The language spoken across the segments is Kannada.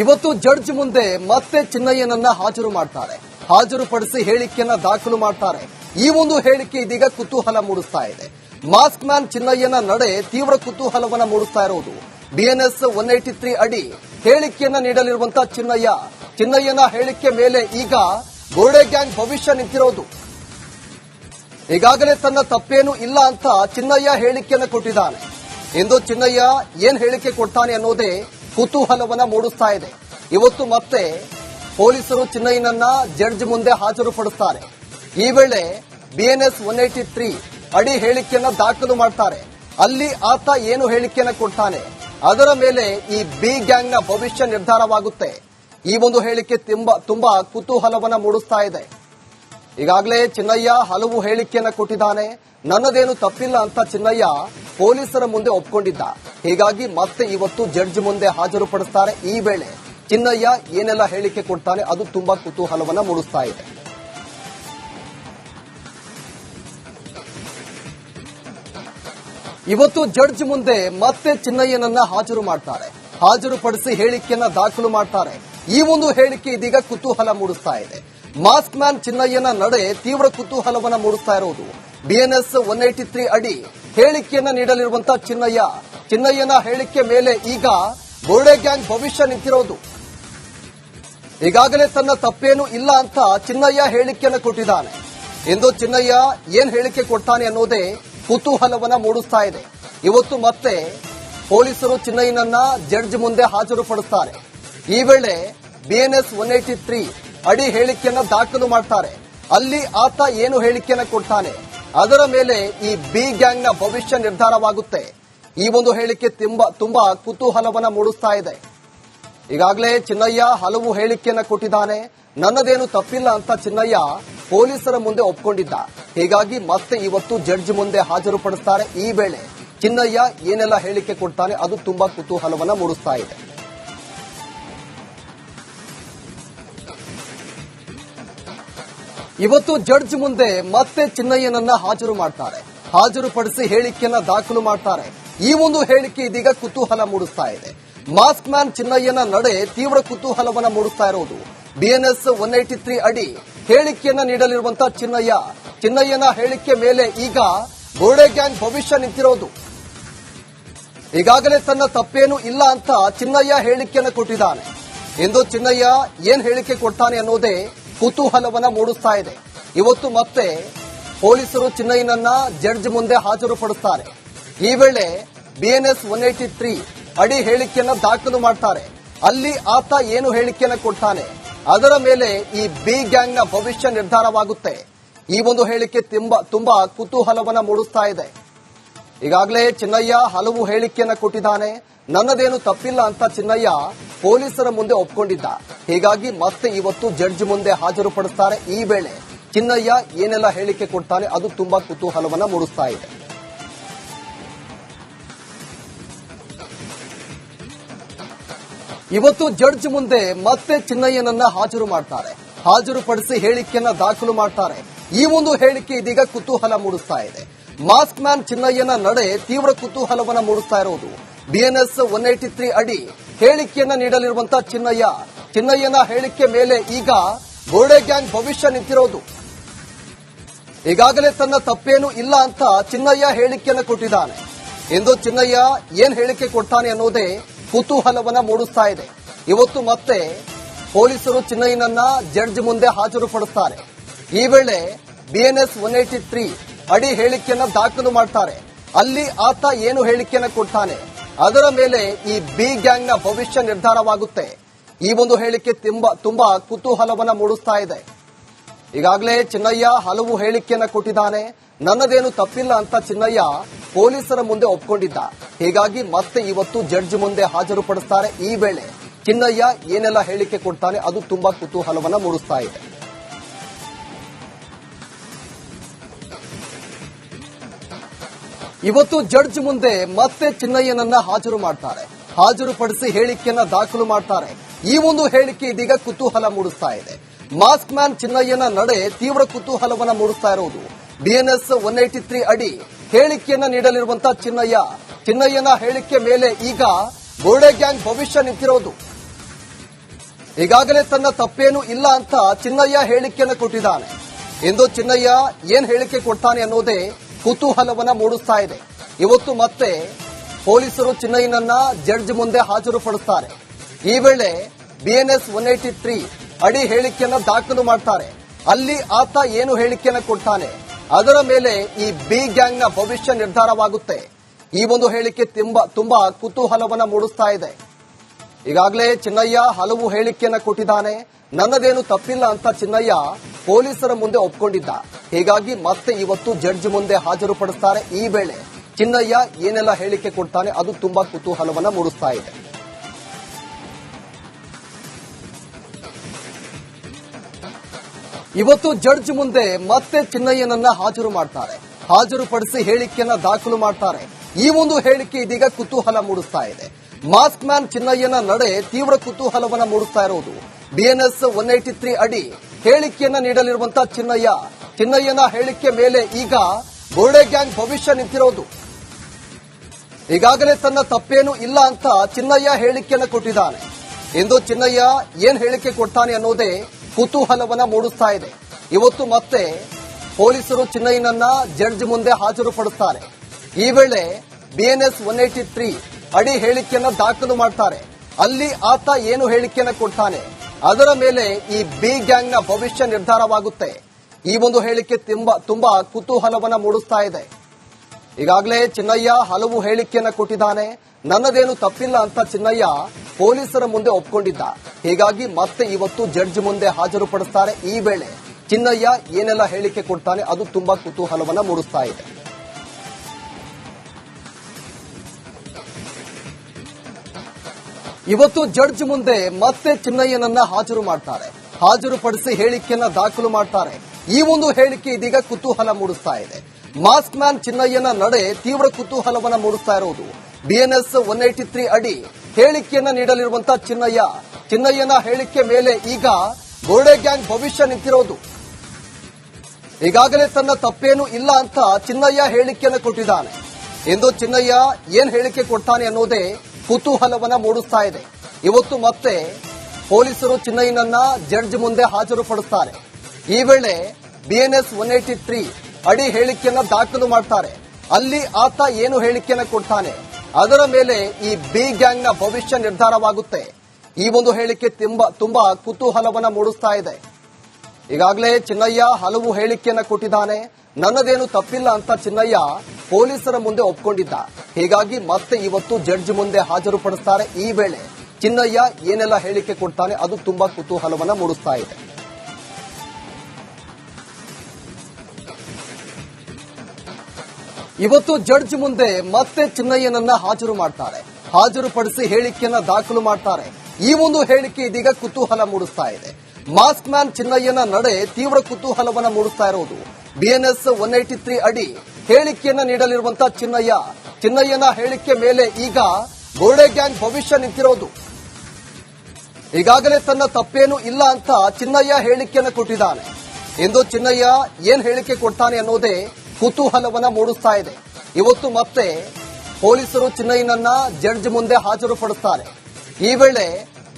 ಇವತ್ತು ಜಡ್ಜ್ ಮುಂದೆ ಮತ್ತೆ ಚಿನ್ನಯ್ಯನನ್ನ ಹಾಜರು ಮಾಡ್ತಾರೆ. ಹಾಜರುಪಡಿಸಿ ಹೇಳಿಕೆಯನ್ನ ದಾಖಲು ಮಾಡ್ತಾರೆ. ಈ ಒಂದು ಹೇಳಿಕೆ ಇದೀಗ ಕುತೂಹಲ ಮೂಡಿಸ್ತಾ ಇದೆ. ಮಾಸ್ಕ್ ಮ್ಯಾನ್ ಚಿನ್ನಯ್ಯನ ನಡೆ ತೀವ್ರ ಕುತೂಹಲವನ್ನ ಮೂಡಿಸ್ತಾ ಇರೋದು. ಬಿಎನ್ಎಸ್ ಒನ್ ಏಟಿ ತ್ರೀ ಅಡಿ ಹೇಳಿಕೆಯನ್ನ ನೀಡಲಿರುವಂತಹ ಚಿನ್ನಯ್ಯ. ಚಿನ್ನಯ್ಯನ ಹೇಳಿಕೆ ಮೇಲೆ ಈಗ ಗೋಡೆ ಗ್ಯಾಂಗ್ ಭವಿಷ್ಯ ನಿಂತಿರೋದು. ಈಗಾಗಲೇ ತನ್ನ ತಪ್ಪೇನು ಇಲ್ಲ ಅಂತ ಚಿನ್ನಯ್ಯ ಹೇಳಿಕೆಯನ್ನು ಕೊಟ್ಟಿದ್ದಾನೆ. ಎಂದು ಚಿನ್ನಯ್ಯ ಏನ್ ಹೇಳಿಕೆ ಕೊಡ್ತಾನೆ ಅನ್ನೋದೇ ಕುತೂಹಲವನ್ನ ಮೂಡಿಸ್ತಾ ಇದೆ. ಇವತ್ತು ಮತ್ತೆ ಪೊಲೀಸರು ಚಿನ್ನಯ್ಯನನ್ನ ಜಡ್ಜ್ ಮುಂದೆ ಹಾಜರುಪಡಿಸ್ತಾರೆ. ಈ ವೇಳೆ ಬಿಎನ್ಎಸ್ ಒನ್ ಏಟಿ ತ್ರೀ ಅಡಿ ಹೇಳಿಕೆಯನ್ನ ದಾಖಲು ಮಾಡ್ತಾರೆ. ಅಲ್ಲಿ ಆತ ಏನು ಹೇಳಿಕೆಯನ್ನ ಕೊಡ್ತಾನೆ? ಅದರ ಮೇಲೆ ಈ ಬಿ ಗ್ಯಾಂಗ್ನ ಭವಿಷ್ಯ ನಿರ್ಧಾರವಾಗುತ್ತೆ. ಈ ಒಂದು ಹೇಳಿಕೆ ತುಂಬಾ ತುಂಬಾ ಕುತೂಹಲವನ್ನ ಮೂಡಿಸ್ತಾ ಇದೆ. ಈಗಾಗಲೇ ಚಿನ್ನಯ್ಯ ಹಲವು ಹೇಳಿಕೆಯನ್ನ ಕೊಟ್ಟಿದ್ದಾನೆ. ನನ್ನದೇನು ತಪ್ಪಿಲ್ಲ ಅಂತ ಚಿನ್ನಯ್ಯ ಪೊಲೀಸರ ಮುಂದೆ ಒಪ್ಕೊಂಡಿದ್ದ. ಹೀಗಾಗಿ ಮತ್ತೆ ಇವತ್ತು ಜಡ್ಜ್ ಮುಂದೆ ಹಾಜರುಪಡಿಸ್ತಾರೆ ಈ ವೇಳೆ. ಚಿನ್ನಯ್ಯ ಏನೆಲ್ಲ ಹೇಳಿಕೆ ಕೊಡ್ತಾನೆ ಅದು ತುಂಬಾ ಕುತೂಹಲವನ್ನ ಮೂಡಿಸ್ತಾ ಇದೆ. ಇವತ್ತು ಜಡ್ಜ್ ಮುಂದೆ ಮತ್ತೆ ಚಿನ್ನಯ್ಯನನ್ನ ಹಾಜರು ಮಾಡ್ತಾರೆ. ಹಾಜರುಪಡಿಸಿ ಹೇಳಿಕೆಯನ್ನ ದಾಖಲು ಮಾಡ್ತಾರೆ. ಈ ಒಂದು ಹೇಳಿಕೆ ಇದೀಗ ಕುತೂಹಲ ಮೂಡಿಸ್ತಾ ಇದೆ. ಮಾಸ್ಕ್ ಮ್ಯಾನ್ ಚಿನ್ನಯ್ಯನ ನಡೆ ತೀವ್ರ ಕುತೂಹಲವನ್ನು ಮೂಡಿಸ್ತಾ ಇರುವುದು. ಬಿಎನ್ಎಸ್ ಒನ್ ಏಟಿ ತ್ರೀ ಅಡಿ ಹೇಳಿಕೆಯನ್ನ ನೀಡಲಿರುವಂತಹ ಚಿನ್ನಯ್ಯ. ಚಿನ್ನಯ್ಯನ ಹೇಳಿಕೆ ಮೇಲೆ ಈಗ ಬೋರ್ಡೆ ಗ್ಯಾಂಗ್ ಭವಿಷ್ಯ ನಿಂತಿರೋದು. ಈಗಾಗಲೇ ತನ್ನ ತಪ್ಪೇನು ಇಲ್ಲ ಅಂತ ಚಿನ್ನಯ್ಯ ಹೇಳಿಕೆಯನ್ನು ಕೊಟ್ಟಿದ್ದಾನೆ. ಎಂದು ಚಿನ್ನಯ್ಯ ಏನ್ ಹೇಳಿಕೆ ಕೊಡ್ತಾನೆ ಅನ್ನೋದೇ ಕುತೂಹಲವನ್ನ ಮೂಡಿಸ್ತಾ ಇದೆ. ಇವತ್ತು ಮತ್ತೆ ಪೊಲೀಸರು ಚಿನ್ನಯ್ಯನನ್ನ ಜಡ್ಜ್ ಮುಂದೆ ಹಾಜರುಪಡಿಸ್ತಾರೆ. ಈ ವೇಳೆ ಬಿಎನ್ಎಸ್ ಒನ್ ಏಟಿ ತ್ರೀ ಅಡಿ ಹೇಳಿಕೆಯನ್ನ ದಾಖಲು ಮಾಡ್ತಾರೆ. ಅಲ್ಲಿ ಆತ ಏನು ಹೇಳಿಕೆಯನ್ನ ಕೊಡ್ತಾನೆ. ಅದರ ಮೇಲೆ ಈ ಬಿ ಗ್ಯಾಂಗ್ನ ಭವಿಷ್ಯ ನಿರ್ಧಾರವಾಗುತ್ತೆ. ಈ ಒಂದು ಹೇಳಿಕೆ ತುಂಬಾ ತುಂಬಾ ಕುತೂಹಲವನ್ನ ಮೂಡಿಸ್ತಾ ಇದೆ. ಈಗಾಗಲೇ ಚಿನ್ನಯ್ಯ ಹಲವು ಹೇಳಿಕೆಯನ್ನ ಕೊಟ್ಟಿದ್ದಾನೆ. ನನ್ನದೇನು ತಪ್ಪಿಲ್ಲ ಅಂತ ಚಿನ್ನಯ್ಯ ಪೊಲೀಸರ ಮುಂದೆ ಒಪ್ಕೊಂಡಿದ್ದ. ಹೀಗಾಗಿ ಮತ್ತೆ ಇವತ್ತು ಜಡ್ಜ್ ಮುಂದೆ ಹಾಜರುಪಡಿಸ್ತಾರೆ ಈ ವೇಳೆ. ಚಿನ್ನಯ್ಯ ಏನೆಲ್ಲ ಹೇಳಿಕೆ ಕೊಡ್ತಾನೆ ಅದು ತುಂಬಾ ಕುತೂಹಲವನ್ನ ಮೂಡಿಸ್ತಾ ಇದೆ. ಇವತ್ತು ಜಡ್ಜ್ ಮುಂದೆ ಮತ್ತೆ ಚಿನ್ನಯ್ಯನನ್ನ ಹಾಜರು ಮಾಡ್ತಾರೆ. ಹಾಜರುಪಡಿಸಿ ಹೇಳಿಕೆಯನ್ನ ದಾಖಲು ಮಾಡ್ತಾರೆ. ಈ ಒಂದು ಹೇಳಿಕೆ ಇದೀಗ ಕುತೂಹಲ ಮೂಡಿಸ್ತಾ ಇದೆ. ಮಾಸ್ಕ್ ಮ್ಯಾನ್ ಚಿನ್ನಯ್ಯನ ನಡೆ ತೀವ್ರ ಕುತೂಹಲವನ್ನ ಮೂಡಿಸ್ತಾ ಇರೋದು. ಬಿಎನ್ಎಸ್ ಒನ್ ಏಟಿ ತ್ರೀ ಅಡಿ ಹೇಳಿಕೆಯನ್ನ ನೀಡಲಿರುವಂತಹ ಚಿನ್ನಯ್ಯ. ಚಿನ್ನಯ್ಯನ ಹೇಳಿಕೆ ಮೇಲೆ ಈಗ ಗೋಡೆ ಗ್ಯಾಂಗ್ ಭವಿಷ್ಯ ನಿಂತಿರೋದು. ಈಗಾಗಲೇ ತನ್ನ ತಪ್ಪೇನು ಇಲ್ಲ ಅಂತ ಚಿನ್ನಯ್ಯ ಹೇಳಿಕೆಯನ್ನು ಕೊಟ್ಟಿದ್ದಾನೆ. ಎಂದು ಚಿನ್ನಯ್ಯ ಏನ್ ಹೇಳಿಕೆ ಕೊಡ್ತಾನೆ ಅನ್ನೋದೇ ಕುತೂಹಲವನ್ನ ಮೂಡಿಸ್ತಾ ಇದೆ. ಇವತ್ತು ಮತ್ತೆ ಪೊಲೀಸರು ಚಿನ್ನಯ್ಯನನ್ನ ಜಡ್ಜ್ ಮುಂದೆ ಹಾಜರುಪಡಿಸ್ತಾರೆ. ಈ ವೇಳೆ ಬಿಎನ್ಎಸ್ ಒನ್ ಏಟಿ ತ್ರೀ ಅಡಿ ಹೇಳಿಕೆಯನ್ನ ದಾಖಲು ಮಾಡ್ತಾರೆ. ಅಲ್ಲಿ ಆತ ಏನು ಹೇಳಿಕೆಯನ್ನ ಕೊಡ್ತಾನೆ? ಅದರ ಮೇಲೆ ಈ ಬಿ ಗ್ಯಾಂಗ್ನ ಭವಿಷ್ಯ ನಿರ್ಧಾರವಾಗುತ್ತೆ. ಈ ಒಂದು ಹೇಳಿಕೆ ತುಂಬಾ ತುಂಬಾ ಕುತೂಹಲವನ್ನ ಮೂಡಿಸ್ತಾ ಇದೆ. ಈಗಾಗಲೇ ಚಿನ್ನಯ್ಯ ಹಲವು ಹೇಳಿಕೆಯನ್ನ ಕೊಟ್ಟಿದ್ದಾನೆ. ನನ್ನದೇನು ತಪ್ಪಿಲ್ಲ ಅಂತ ಚಿನ್ನಯ್ಯ ಪೊಲೀಸರ ಮುಂದೆ ಒಪ್ಕೊಂಡಿದ್ದ. ಹೀಗಾಗಿ ಮತ್ತೆ ಇವತ್ತು ಜಡ್ಜ್ ಮುಂದೆ ಹಾಜರುಪಡಿಸ್ತಾರೆ ಈ ವೇಳೆ. ಚಿನ್ನಯ್ಯ ಏನೆಲ್ಲ ಹೇಳಿಕೆ ಕೊಡ್ತಾನೆ ಅದು ತುಂಬಾ ಕುತೂಹಲವನ್ನ ಮೂಡಿಸ್ತಾ ಇದೆ. ಇವತ್ತು ಜಡ್ಜ್ ಮುಂದೆ ಮತ್ತೆ ಚಿನ್ನಯ್ಯನನ್ನ ಹಾಜರು ಮಾಡ್ತಾರೆ. ಹಾಜರುಪಡಿಸಿ ಹೇಳಿಕೆಯನ್ನ ದಾಖಲು ಮಾಡ್ತಾರೆ. ಈ ಒಂದು ಹೇಳಿಕೆ ಇದೀಗ ಕುತೂಹಲ ಮೂಡಿಸ್ತಾ ಇದೆ. ಮಾಸ್ಕ್ ಮ್ಯಾನ್ ಚಿನ್ನಯ್ಯನ ನಡೆ ತೀವ್ರ ಕುತೂಹಲವನ್ನ ಮೂಡಿಸ್ತಾ ಇರೋದು. ಬಿಎನ್ಎಸ್ ಒನ್ ಏಟಿ ತ್ರೀ ಅಡಿ ಹೇಳಿಕೆಯನ್ನ ನೀಡಲಿರುವಂತಹ ಚಿನ್ನಯ್ಯ. ಚಿನ್ನಯ್ಯನ ಹೇಳಿಕೆ ಮೇಲೆ ಈಗ ಗೋಡೆ ಗ್ಯಾಂಗ್ ಭವಿಷ್ಯ ನಿಂತಿರೋದು. ಈಗಾಗಲೇ ತನ್ನ ತಪ್ಪೇನು ಇಲ್ಲ ಅಂತ ಚಿನ್ನಯ್ಯ ಹೇಳಿಕೆಯನ್ನು ಕೊಟ್ಟಿದ್ದಾನೆ. ಎಂದು ಚಿನ್ನಯ್ಯ ಏನ್ ಹೇಳಿಕೆ ಕೊಡ್ತಾನೆ ಅನ್ನೋದೇ ಕುತೂಹಲವನ್ನ ಮೂಡಿಸ್ತಾ ಇದೆ. ಇವತ್ತು ಮತ್ತೆ ಪೊಲೀಸರು ಚಿನ್ನಯ್ಯನನ್ನ ಜಡ್ಜ್ ಮುಂದೆ ಹಾಜರುಪಡಿಸ್ತಾರೆ. ಈ ವೇಳೆ ಬಿಎನ್ಎಸ್ ಒನ್ ಏಟಿ ತ್ರೀ ಅಡಿ ಹೇಳಿಕೆಯನ್ನ ದಾಖಲು ಮಾಡ್ತಾರೆ. ಅಲ್ಲಿ ಆತ ಏನು ಹೇಳಿಕೆಯನ್ನ ಕೊಡ್ತಾನೆ? ಅದರ ಮೇಲೆ ಈ ಬಿ ಗ್ಯಾಂಗ್ನ ಭವಿಷ್ಯ ನಿರ್ಧಾರವಾಗುತ್ತೆ. ಈ ಒಂದು ಹೇಳಿಕೆ ತುಂಬಾ ತುಂಬಾ ಕುತೂಹಲವನ್ನ ಮೂಡಿಸ್ತಾ ಇದೆ. ಈಗಾಗಲೇ ಚಿನ್ನಯ್ಯ ಹಲವು ಹೇಳಿಕೆಯನ್ನ ಕೊಟ್ಟಿದ್ದಾನೆ. ನನ್ನದೇನು ತಪ್ಪಿಲ್ಲ ಅಂತ ಚಿನ್ನಯ್ಯ ಪೊಲೀಸರ ಮುಂದೆ ಒಪ್ಕೊಂಡಿದ್ದ. ಹೀಗಾಗಿ ಮತ್ತೆ ಇವತ್ತು ಜಡ್ಜ್ ಮುಂದೆ ಹಾಜರುಪಡಿಸ್ತಾರೆ ಈ ವೇಳೆ. ಚಿನ್ನಯ್ಯ ಏನೆಲ್ಲ ಹೇಳಿಕೆ ಕೊಡ್ತಾನೆ ಅದು ತುಂಬಾ ಕುತೂಹಲವನ್ನ ಮೂಡಿಸ್ತಾ ಇದೆ. ಇವತ್ತು ಜಡ್ಜ್ ಮುಂದೆ ಮತ್ತೆ ಚಿನ್ನಯ್ಯನನ್ನ ಹಾಜರು ಮಾಡ್ತಾರೆ. ಹಾಜರುಪಡಿಸಿ ಹೇಳಿಕೆಯನ್ನ ದಾಖಲು ಮಾಡ್ತಾರೆ. ಈ ಒಂದು ಹೇಳಿಕೆ ಇದೀಗ ಕುತೂಹಲ ಮೂಡಿಸ್ತಾ ಇದೆ. ಮಾಸ್ಕ್ ಮ್ಯಾನ್ ಚಿನ್ನಯ್ಯನ ನಡೆ ತೀವ್ರ ಕುತೂಹಲವನ್ನ ಮೂಡಿಸ್ತಾ ಇರೋದು. ಬಿಎನ್ಎಸ್ ಒನ್ ಏಟಿ ತ್ರೀ ಅಡಿ ಹೇಳಿಕೆಯನ್ನ ನೀಡಲಿರುವಂತಹ ಚಿನ್ನಯ್ಯ, ಚಿನ್ನಯ್ಯನ ಹೇಳಿಕೆ ಮೇಲೆ ಈಗ ಗೋಡೆ ಗ್ಯಾಂಗ್ ಭವಿಷ್ಯ ನಿಂತಿರೋದು. ಈಗಾಗಲೇ ತನ್ನ ತಪ್ಪೇನು ಇಲ್ಲ ಅಂತ ಚಿನ್ನಯ್ಯ ಹೇಳಿಕೆಯನ್ನು ಕೊಟ್ಟಿದ್ದಾನೆ. ಎಂದು ಚಿನ್ನಯ್ಯ ಏನ್ ಹೇಳಿಕೆ ಕೊಡ್ತಾನೆ ಅನ್ನೋದೇ ಕುತೂಹಲವನ್ನ ಮೂಡಿಸ್ತಾ ಇದೆ. ಇವತ್ತು ಮತ್ತೆ ಪೊಲೀಸರು ಚಿನ್ನಯ್ಯನನ್ನ ಜಡ್ಜ್ ಮುಂದೆ ಹಾಜರುಪಡಿಸ್ತಾರೆ. ಈ ವೇಳೆ ಬಿಎನ್ಎಸ್ ಒನ್ ಅಡಿ ಹೇಳಿಕೆಯನ್ನ ದಾಖಲು ಮಾಡ್ತಾರೆ. ಅಲ್ಲಿ ಆತ ಏನು ಹೇಳಿಕೆಯನ್ನ ಕೊಡ್ತಾನೆ? ಅದರ ಮೇಲೆ ಈ ಬಿ ಗ್ಯಾಂಗ್ನ ಭವಿಷ್ಯ ನಿರ್ಧಾರವಾಗುತ್ತೆ. ಈ ಒಂದು ಹೇಳಿಕೆ ತುಂಬಾ ತುಂಬಾ ಕುತೂಹಲವನ್ನ ಮೂಡಿಸ್ತಾ ಇದೆ. ಈಗಾಗಲೇ ಚಿನ್ನಯ್ಯ ಹಲವು ಹೇಳಿಕೆಯನ್ನ ಕೊಟ್ಟಿದ್ದಾನೆ. ನನ್ನದೇನು ತಪ್ಪಿಲ್ಲ ಅಂತ ಚಿನ್ನಯ್ಯ ಪೊಲೀಸರ ಮುಂದೆ ಒಪ್ಕೊಂಡಿದ್ದ. ಹೀಗಾಗಿ ಮತ್ತೆ ಇವತ್ತು ಜಡ್ಜ್ ಮುಂದೆ ಹಾಜರುಪಡಿಸ್ತಾರೆ ಈ ವೇಳೆ. ಚಿನ್ನಯ್ಯ ಏನೆಲ್ಲ ಹೇಳಿಕೆ ಕೊಡ್ತಾನೆ ಅದು ತುಂಬಾ ಕುತೂಹಲವನ್ನ ಮೂಡಿಸ್ತಾ ಇದೆ. ಇವತ್ತು ಜಡ್ಜ್ ಮುಂದೆ ಮತ್ತೆ ಚಿನ್ನಯ್ಯನನ್ನ ಹಾಜರು ಮಾಡ್ತಾರೆ. ಹಾಜರುಪಡಿಸಿ ಹೇಳಿಕೆಯನ್ನ ದಾಖಲು ಮಾಡ್ತಾರೆ. ಈ ಒಂದು ಹೇಳಿಕೆ ಇದೀಗ ಕುತೂಹಲ ಮೂಡಿಸ್ತಾ ಇದೆ. ಮಾಸ್ಕ್ ಮ್ಯಾನ್ ಚಿನ್ನಯ್ಯನ ನಡೆ ತೀವ್ರ ಕುತೂಹಲವನ್ನ ಮೂಡಿಸ್ತಾ ಇರುವುದು. ಬಿಎನ್ಎಸ್ ಒನ್ ಏಟಿ ತ್ರೀ ಅಡಿ ಹೇಳಿಕೆಯನ್ನ ನೀಡಲಿರುವಂತಹ ಚಿನ್ನಯ್ಯ. ಚಿನ್ನಯ್ಯನ ಹೇಳಿಕೆ ಮೇಲೆ ಈಗ ಬೋರ್ಡೆ ಗ್ಯಾಂಗ್ ಭವಿಷ್ಯ ನಿಂತಿರೋದು. ಈಗಾಗಲೇ ತನ್ನ ತಪ್ಪೇನೂ ಇಲ್ಲ ಅಂತ ಚಿನ್ನಯ್ಯ ಹೇಳಿಕೆಯನ್ನು ಕೊಟ್ಟಿದ್ದಾನೆ. ಎಂದು ಚಿನ್ನಯ್ಯ ಏನ್ ಹೇಳಿಕೆ ಕೊಡ್ತಾನೆ ಅನ್ನೋದೇ ಕುತೂಹಲವನ್ನ ಮೂಡಿಸ್ತಾ ಇದೆ. ಇವತ್ತು ಮತ್ತೆ ಪೊಲೀಸರು ಚಿನ್ನಯ್ಯನನ್ನ ಜಡ್ಜ್ ಮುಂದೆ ಹಾಜರುಪಡಿಸ್ತಾರೆ. ಈ ವೇಳೆ ಬಿಎನ್ಎಸ್ ಒನ್ ಏಟಿ ತ್ರೀ ಅಡಿ ಹೇಳಿಕೆಯನ್ನ ದಾಖಲು ಮಾಡ್ತಾರೆ. ಅಲ್ಲಿ ಆತ ಏನು ಹೇಳಿಕೆಯನ್ನ ಕೊಡ್ತಾನೆ. ಅದರ ಮೇಲೆ ಈ ಬಿ ಗ್ಯಾಂಗ್ನ ಭವಿಷ್ಯ ನಿರ್ಧಾರವಾಗುತ್ತೆ. ಈ ಒಂದು ಹೇಳಿಕೆ ತುಂಬಾ ತುಂಬಾ ಕುತೂಹಲವನ್ನ ಮೂಡಿಸ್ತಾ ಇದೆ. ಈಗಾಗಲೇ ಚಿನ್ನಯ್ಯ ಹಲವು ಹೇಳಿಕೆಯನ್ನ ಕೊಟ್ಟಿದ್ದಾನೆ. ನನ್ನದೇನು ತಪ್ಪಿಲ್ಲ ಅಂತ ಚಿನ್ನಯ್ಯ ಪೊಲೀಸರ ಮುಂದೆ ಒಪ್ಕೊಂಡಿದ್ದ. ಹೀಗಾಗಿ ಮತ್ತೆ ಇವತ್ತು ಜಡ್ಜ್ ಮುಂದೆ ಹಾಜರುಪಡಿಸ್ತಾರೆ ಈ ವೇಳೆ. ಚಿನ್ನಯ್ಯ ಏನೆಲ್ಲ ಹೇಳಿಕೆ ಕೊಡ್ತಾನೆ ಅದು ತುಂಬಾ ಕುತೂಹಲವನ್ನ ಮೂಡಿಸ್ತಾ ಇದೆ. ಇವತ್ತು ಜಡ್ಜ್ ಮುಂದೆ ಮತ್ತೆ ಚಿನ್ನಯ್ಯನನ್ನ ಹಾಜರು ಮಾಡ್ತಾರೆ. ಹಾಜರುಪಡಿಸಿ ಹೇಳಿಕೆಯನ್ನ ದಾಖಲು ಮಾಡ್ತಾರೆ. ಈ ಒಂದು ಹೇಳಿಕೆ ಇದೀಗ ಕುತೂಹಲ ಮೂಡಿಸ್ತಾ ಇದೆ. ಮಾಸ್ಕ್ ಮ್ಯಾನ್ ಚಿನ್ನಯ್ಯನ ನಡೆ ತೀವ್ರ ಕುತೂಹಲವನ್ನ ಮೂಡಿಸ್ತಾ ಇರೋದು. ಬಿಎನ್ಎಸ್ ಒನ್ ಏಟಿ ತ್ರೀ ಅಡಿ ಹೇಳಿಕೆಯನ್ನ ನೀಡಲಿರುವಂತಹ ಚಿನ್ನಯ್ಯ. ಚಿನ್ನಯ್ಯನ ಹೇಳಿಕೆ ಮೇಲೆ ಈಗ ಗೋಡೆ ಗ್ಯಾಂಗ್ ಭವಿಷ್ಯ ನಿಂತಿರೋದು. ಈಗಾಗಲೇ ತನ್ನ ತಪ್ಪೇನು ಇಲ್ಲ ಅಂತ ಚಿನ್ನಯ್ಯ ಹೇಳಿಕೆಯನ್ನು ಕೊಟ್ಟಿದ್ದಾನೆ. ಎಂದು ಚಿನ್ನಯ್ಯ ಏನ್ ಹೇಳಿಕೆ ಕೊಡ್ತಾನೆ ಅನ್ನೋದೇ ಕುತೂಹಲವನ್ನ ಮೂಡಿಸ್ತಾ ಇದೆ. ಇವತ್ತು ಮತ್ತೆ ಪೊಲೀಸರು ಚಿನ್ನಯ್ಯನನ್ನ ಜಡ್ಜ್ ಮುಂದೆ ಹಾಜರುಪಡಿಸ್ತಾರೆ. ಈ ವೇಳೆ ಬಿಎನ್ಎಸ್ ಒನ್ ಏಟಿ ತ್ರೀ ಅಡಿ ಹೇಳಿಕೆಯನ್ನ ದಾಖಲು ಮಾಡ್ತಾರೆ. ಅಲ್ಲಿ ಆತ ಏನು ಹೇಳಿಕೆಯನ್ನ ಕೊಡ್ತಾನೆ? ಅದರ ಮೇಲೆ ಈ ಬಿ ಗ್ಯಾಂಗ್ನ ಭವಿಷ್ಯ ನಿರ್ಧಾರವಾಗುತ್ತೆ. ಈ ಒಂದು ಹೇಳಿಕೆ ತುಂಬಾ ತುಂಬಾ ಕುತೂಹಲವನ್ನ ಮೂಡಿಸ್ತಾ ಇದೆ. ಈಗಾಗಲೇ ಚಿನ್ನಯ್ಯ ಹಲವು ಹೇಳಿಕೆಯನ್ನ ಕೊಟ್ಟಿದ್ದಾನೆ. ನನ್ನದೇನು ತಪ್ಪಿಲ್ಲ ಅಂತ ಚಿನ್ನಯ್ಯ ಪೊಲೀಸರ ಮುಂದೆ ಒಪ್ಕೊಂಡಿದ್ದ. ಹೀಗಾಗಿ ಮತ್ತೆ ಇವತ್ತು ಜಡ್ಜ್ ಮುಂದೆ ಹಾಜರುಪಡಿಸ್ತಾರೆ ಈ ವೇಳೆ. ಚಿನ್ನಯ್ಯ ಏನೆಲ್ಲ ಹೇಳಿಕೆ ಕೊಡ್ತಾನೆ ಅದು ತುಂಬಾ ಕುತೂಹಲವನ್ನ ಮೂಡಿಸ್ತಾ ಇದೆ. ಇವತ್ತು ಜಡ್ಜ್ ಮುಂದೆ ಮತ್ತೆ ಚಿನ್ನಯ್ಯನನ್ನ ಹಾಜರು ಮಾಡ್ತಾರೆ. ಹಾಜರುಪಡಿಸಿ ಹೇಳಿಕೆಯನ್ನ ದಾಖಲು ಮಾಡ್ತಾರೆ. ಈ ಒಂದು ಹೇಳಿಕೆ ಇದೀಗ ಕುತೂಹಲ ಮೂಡಿಸ್ತಾ ಇದೆ. ಮಾಸ್ಕ್ ಮ್ಯಾನ್ ಚಿನ್ನಯ್ಯನ ನಡೆ ತೀವ್ರ ಕುತೂಹಲವನ್ನ ಮೂಡಿಸ್ತಾ ಇರುವುದು. ಬಿಎನ್ಎಸ್ ಒನ್ ಏಟಿ ತ್ರೀ ಅಡಿ ಹೇಳಿಕೆಯನ್ನು ನೀಡಲಿರುವಂತಹ ಚಿನ್ನಯ್ಯ. ಚಿನ್ನಯ್ಯನ ಹೇಳಿಕೆ ಮೇಲೆ ಈಗ ಗೋಡೆ ಗ್ಯಾಂಗ್ ಭವಿಷ್ಯ ನಿಂತಿರೋದು. ಈಗಾಗಲೇ ತನ್ನ ತಪ್ಪೇನು ಇಲ್ಲ ಅಂತ ಚಿನ್ನಯ್ಯ ಹೇಳಿಕೆಯನ್ನು ಕೊಟ್ಟಿದ್ದಾನೆ. ಎಂದು ಚಿನ್ನಯ್ಯ ಏನ್ ಹೇಳಿಕೆ ಕೊಡ್ತಾನೆ ಅನ್ನೋದೇ ಕುತೂಹಲವನ್ನ ಮೂಡಿಸ್ತಾ ಇದೆ. ಇವತ್ತು ಮತ್ತೆ ಪೊಲೀಸರು ಚಿನ್ನಯ್ಯನನ್ನ ಜಡ್ಜ್ ಮುಂದೆ ಹಾಜರುಪಡಿಸ್ತಾರೆ. ಈ ವೇಳೆ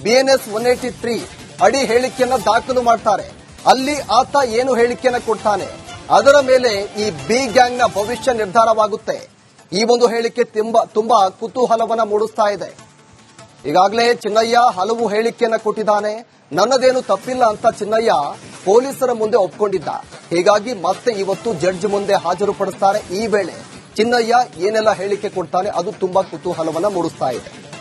ಬಿಎನ್ಎಸ್ ಒನ್ ಏಟಿ ತ್ರೀ ಅಡಿ ಹೇಳಿಕೆಯನ್ನ ದಾಖಲು ಮಾಡ್ತಾರೆ. ಅಲ್ಲಿ ಆತ ಏನು ಹೇಳಿಕೆಯನ್ನ ಕೊಡ್ತಾನೆ? ಅದರ ಮೇಲೆ ಈ ಬಿ ಗ್ಯಾಂಗ್ನ ಭವಿಷ್ಯ ನಿರ್ಧಾರವಾಗುತ್ತೆ. ಈ ಒಂದು ಹೇಳಿಕೆ ತುಂಬಾ ತುಂಬಾ ಕುತೂಹಲವನ್ನ ಮೂಡಿಸ್ತಾ ಇದೆ. ಈಗಾಗಲೇ ಚಿನ್ನಯ್ಯ ಹಲವು ಹೇಳಿಕೆಯನ್ನ ಕೊಟ್ಟಿದ್ದಾನೆ. ನನ್ನದೇನು ತಪ್ಪಿಲ್ಲ ಅಂತ ಚಿನ್ನಯ್ಯ ಪೊಲೀಸರ ಮುಂದೆ ಒಪ್ಕೊಂಡಿದ್ದ. ಹೀಗಾಗಿ ಮತ್ತೆ ಇವತ್ತು ಜಡ್ಜ್ ಮುಂದೆ ಹಾಜರುಪಡಿಸ್ತಾರೆ ಈ ವೇಳೆ. ಚಿನ್ನಯ್ಯ ಏನೆಲ್ಲ ಹೇಳಿಕೆ ಕೊಡ್ತಾನೆ ಅದು ತುಂಬಾ ಕುತೂಹಲವನ್ನ ಮೂಡಿಸ್ತಾ ಇದೆ.